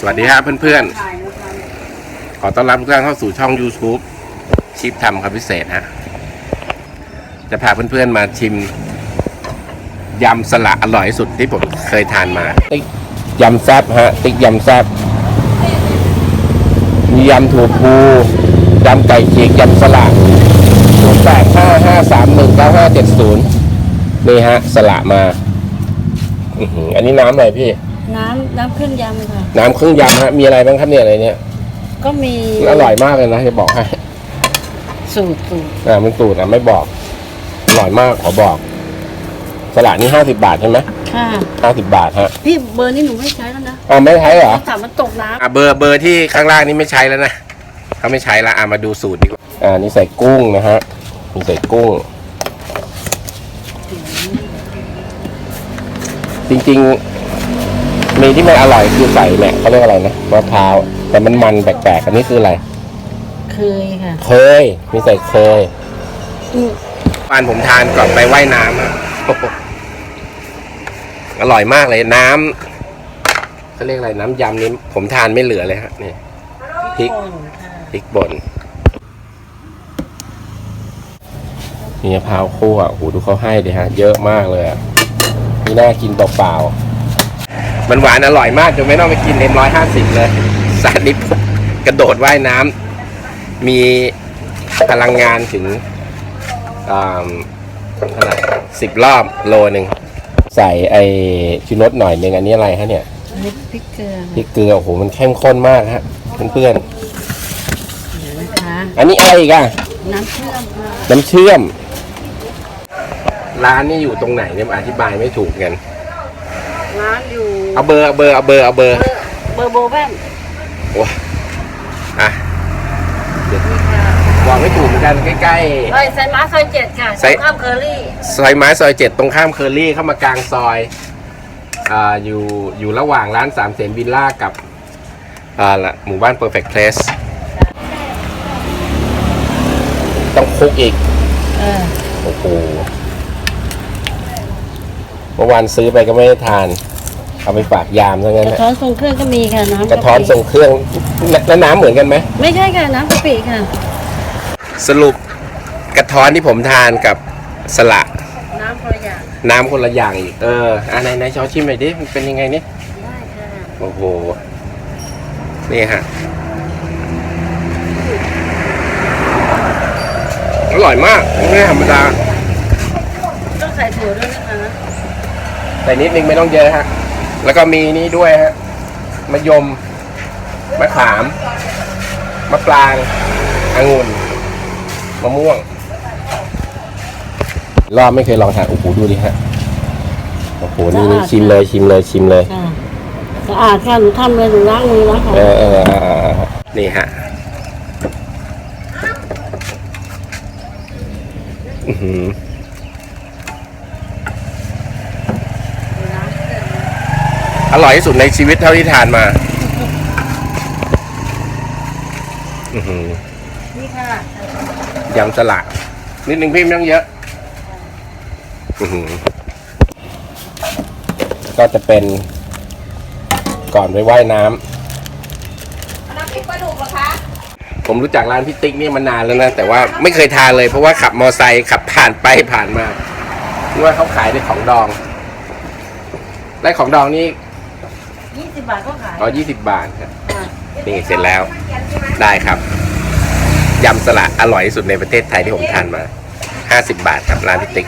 สวัสดีครับเพื่อนๆ ขอต้อนรับทุกท่านเข้าสู่ช่อง YouTube ชิปทำครับพิเศษฮะ จะพาเพื่อนๆมาชิม ยำสละอร่อยสุดที่ผมเคยทานมา ติ๊กยำแซบฮะ ติ๊กยำแซบมียำถั่วพูยำไก่ฉีกยำสละศูนย์แปดห้าห้าสามหนึ่งเก้าห้าเจ็ดศูนย์นี่ฮะ สละมาอือหืออันนี้น้ำอะไรพี่ น้ำน้ำเครื่องยำค่ะ น้ำเครื่องยำฮะมีอะไรบ้างครับเนี่ยอะไรเนี่ยก็มีอร่อยมากเลยนะจะบอกให้สูตรสูตรอ่ามันตูดอะไม่บอกอร่อยมากขอบอก สละนี่ห้าสิบาทใช่ไหมค่ะห้าสิบาทฮะพี่เบอร์นี้หนูไม่ใช้แล้วนะอ๋อไม่ใช้เหรอ ถามมันตกน้อะเบอร์เบอร์ที่ข้างล่างนี่ไม่ใช้แล้วนะเขาไม่ใช้ละอะมาดูสูตรดีกว่าอ่านี่ใส่กุ้งนะฮะมีใส่กุ้ง จริงๆ มีที่ไม่อร่อยคือใส่เนี่ยเขาเรียกอะไรนะมะพร้าวแต่มันมันแปลกๆอันนี้คืออะไรำเคยค่ะ เคย มีใส่เคยอืมวานผมทานก่อนไปว่ายน้ำอะโอ้โหอร่อยมากเลยน้ำเขาเรียกอะไรน้ำยำนี้ผมทานไม่เหลือเลยฮะนี่พริกป่นค่ะพริกป่นมีมะพร้าวคั่วโอ้โหดูเขาให้ดิฮะ เยอะมากเลยอะนี่น่ากินเปล่าๆ มันหวานอร่อยมากจนไม่ต้องไปกินเอ็มร้อยห้าสิบเลยสาดิบกระโดดว่ายน้ำมีพลังงานถึงอ่าเท่าไหร่สิบรอบโลหนึ่งใส่ไอชูรสหน่อยหนึ่งอันนี้อะไรฮะเนี่ยอันนี้พริกเกลือพริกเกลือโอ้โหมันเข้มข้นมากฮะเพื่อนเดี๋ยวนะคะๆอันนี้อะไรอีกอะน้ำเชื่อมค่ะน้ำเชื่อม ร้านนี่อยู่ตรงไหนเนี่ยอธิบายไม่ถูกกัน ร้านอยู่ เอาเบอร์เอาเบอร์เอาเบอร์เอาเบอร์เบอร์เบอร์โบแวนว้าอะนี่ค่ะบอกไม่ถูกเหมือนกันใกล้เอ้ยไซม้าซอยเจ็ดค่ะไซตรงข้ามเคอรี่ๆ ซอยไม้ซอยเจ็ดตรงข้ามเคอรี่เข้ามากลางซอยอ่าอยู่อยู่ระหว่างร้านสามเสนวิลล่ากับอ่าละหมู่บ้าน Perfect Place ต้องคลุกอีก เออโอ้โหเมื่อวานซื้อไปก็ไม่ได้ทาน เอาไปฝากยามซะงั้นกระนะท้อนทรงเครื่องก็มีค่ะน้ำกระท้อนปิส่งเครื่องแล้วน้ำเหมือนกันไหม ไม่ใช่ค่ะน้ำกะปิค่ะ สรุปกระท้อนที่ผมทานกับสละน้ำคนละอย่างน้ำคนละอย่างอีก เอออะไหนไหนช้อนชิมหน่อยดิ มันเป็นยังไงนี่ได้ค่ะ โอ้โห นี่ฮะ อร่อยมากไม่ธรรมดา ต้องใส่ถั่วด้วยนะคะใส่นิดนึงไม่ต้องเยอะฮะ แล้วก็มีนี่ด้วยฮะมะยมมะขามมะปรางองุ่นมะม่วง รอบไม่เคยลองทานโอ้โหดูดิฮะโอ้โหนี่นี่ชิมเลยชิมเลยชิมเลยค่ะสะอาดค่ะหนูทำเลยหนูล้างมือแล้วค่ะเออเออเออเออเออนี่ฮะอื้อหือ อร่อยที่สุดในชีวิตเท่าที่ทานมา อือหือนี่ค่ะยำสลัดนิดนึงพี่ไม่ต้องเยอะ อือหือก็จะเป็นก่อนไปว่ายน้ำ น้ำพริกปลาดุกเหรอคะผมรู้จักร้านพี่ติ๊กนี่มานานแล้วนะ แต่ว่าไม่เคยทานเลยเพราะว่าขับมอไซค์ขับผ่านไปผ่านมาคิดว่าเขาขายในของดองได้ของดองนี่ ยี่สิบบาทก็ขายอ๋อยี่สิบบาทครับค่ะนี่เสร็จแล้ว ได้ครับ ยำสลัดอร่อยที่สุดในประเทศไทยที่ผมทานมาห้าสิบบาทครับร้านพี่ติ๊ก